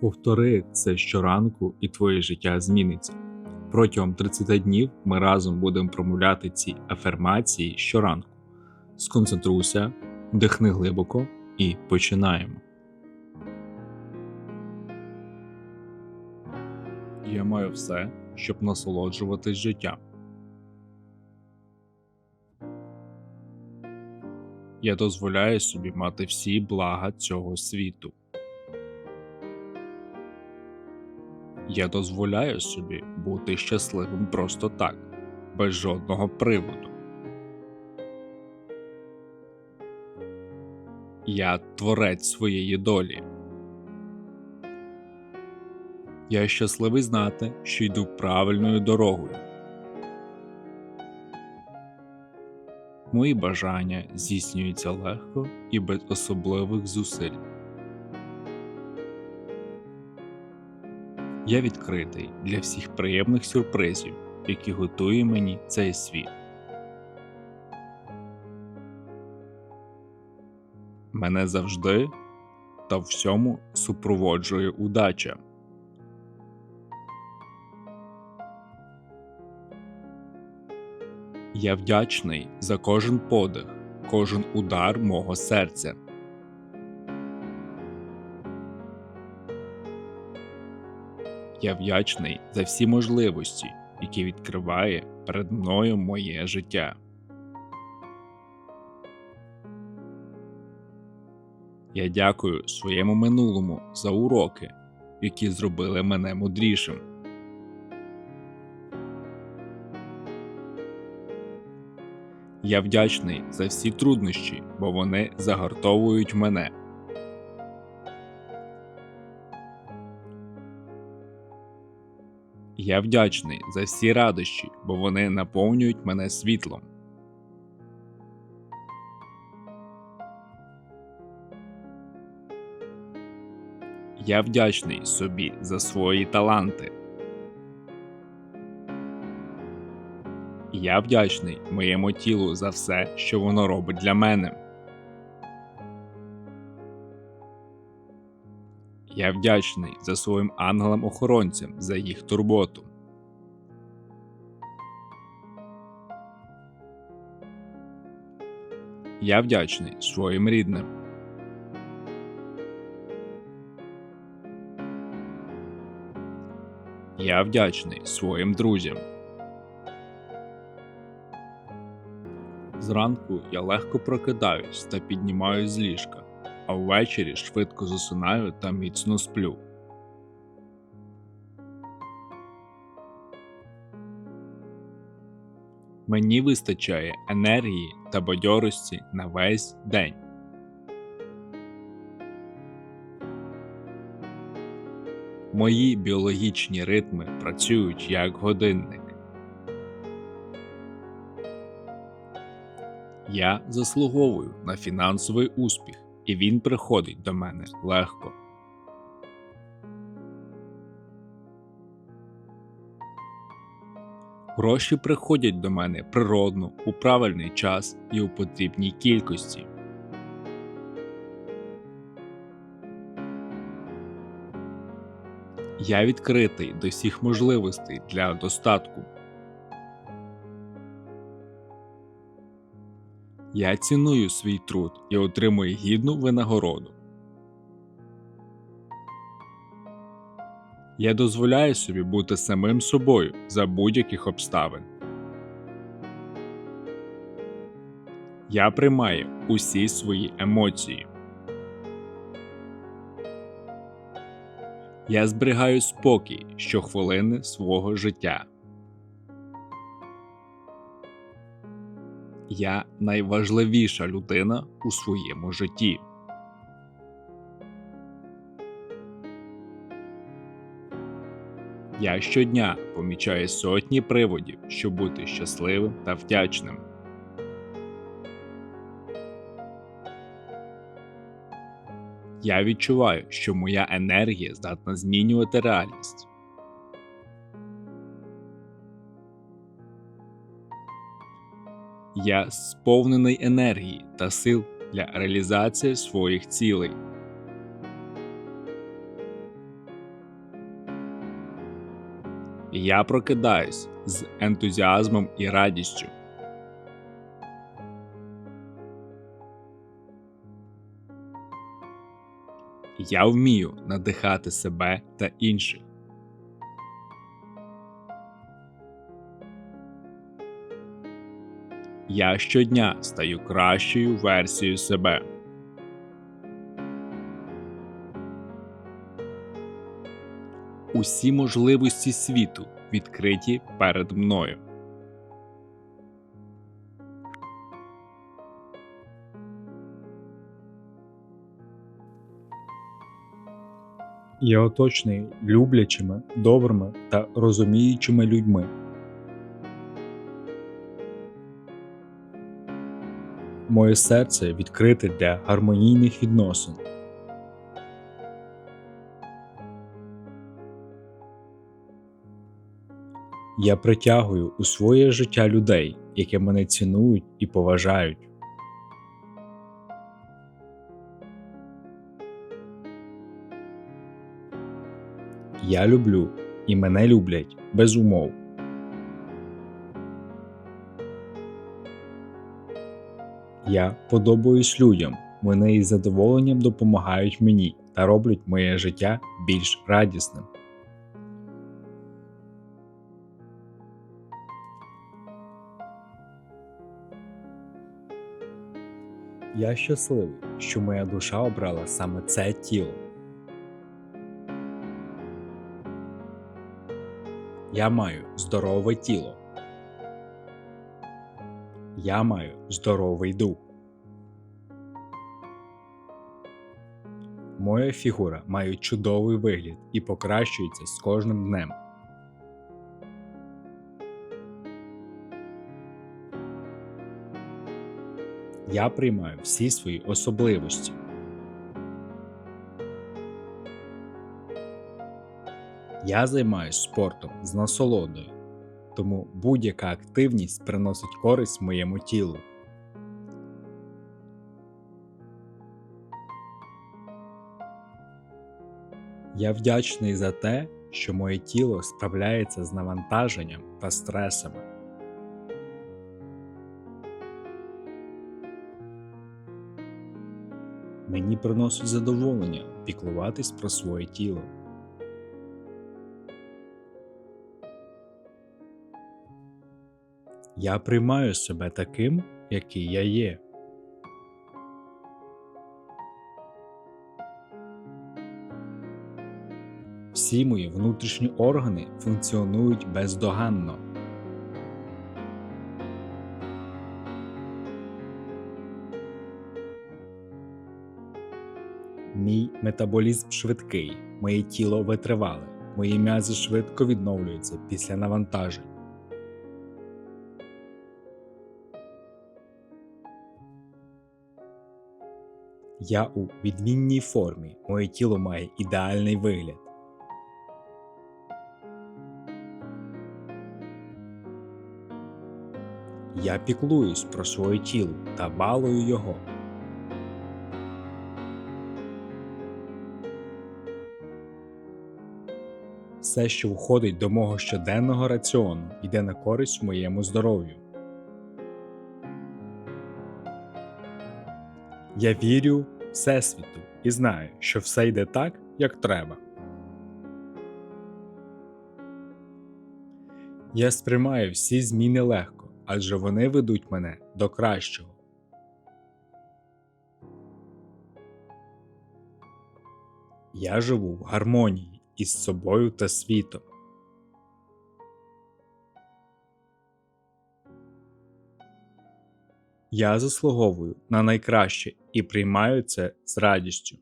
Повтори це щоранку, і твоє життя зміниться. Протягом 30 днів ми разом будемо промовляти ці афермації щоранку. Сконцентруйся, вдихни глибоко і починаємо. Я маю все, щоб насолоджуватись життям. Я дозволяю собі мати всі блага цього світу. Я дозволяю собі бути щасливим просто так, без жодного приводу. Я творець своєї долі. Я щасливий знати, що йду правильною дорогою. Мої бажання здійснюються легко і без особливих зусиль. Я відкритий для всіх приємних сюрпризів, які готує мені цей світ. Мене завжди та всьому супроводжує удача. Я вдячний за кожен подих, кожен удар мого серця. Я вдячний за всі можливості, які відкриває перед мною моє життя. Я дякую своєму минулому за уроки, які зробили мене мудрішим. Я вдячний за всі труднощі, бо вони загартовують мене. Я вдячний за всі радощі, бо вони наповнюють мене світлом. Я вдячний собі за свої таланти. Я вдячний моєму тілу за все, що воно робить для мене. Я вдячний за своїм ангелам-охоронцям за їх турботу. Я вдячний своїм рідним. Я вдячний своїм друзям. Зранку я легко прокидаюсь та піднімаюсь з ліжка, а ввечері швидко засинаю та міцно сплю. Мені вистачає енергії та бадьорості на весь день. Мої біологічні ритми працюють як годинник. Я заслуговую на фінансовий успіх, і він приходить до мене легко. Гроші приходять до мене природно, у правильний час і у потрібній кількості. Я відкритий до всіх можливостей для достатку. Я ціную свій труд і отримую гідну винагороду. Я дозволяю собі бути самим собою за будь-яких обставин. Я приймаю усі свої емоції. Я зберігаю спокій щохвилини свого життя. Я найважливіша людина у своєму житті. Я щодня помічаю сотні приводів, щоб бути щасливим та вдячним. Я відчуваю, що моя енергія здатна змінювати реальність. я сповнений енергії та сил для реалізації своїх цілей. Я прокидаюсь з ентузіазмом і радістю. Я вмію надихати себе та інших. Я щодня стаю кращою версією себе. Усі можливості світу відкриті перед мною. Я оточений люблячими, добрими та розуміючими людьми. Моє серце відкрите для гармонійних відносин. Я притягую у своє життя людей, які мене цінують і поважають. Я люблю і мене люблять без умов. Я подобаюсь людям, вони із задоволенням допомагають мені та роблять моє життя більш радісним. Я щасливий, що моя душа обрала саме це тіло. Я маю здорове тіло. Я маю здоровий дух. Моя фігура має чудовий вигляд і покращується з кожним днем. Я приймаю всі свої особливості. Я займаюся спортом з насолодою, тому будь-яка активність приносить користь моєму тілу. Я вдячний за те, що моє тіло справляється з навантаженням та стресами. Мені приносить задоволення піклуватись про своє тіло. Я приймаю себе таким, який я є. Всі мої внутрішні органи функціонують бездоганно. Мій метаболізм швидкий, моє тіло витривале, мої м'язи швидко відновлюються після навантажень. Я у відмінній формі, моє тіло має ідеальний вигляд. Я піклуюсь про своє тіло та балую його. Все, що входить до мого щоденного раціону, йде на користь моєму здоров'ю. Я вірю Всесвіту і знаю, що все йде так, як треба. Я сприймаю всі зміни легко, адже вони ведуть мене до кращого. Я живу в гармонії із собою та світом. Я заслуговую на найкраще і приймаю це з радістю.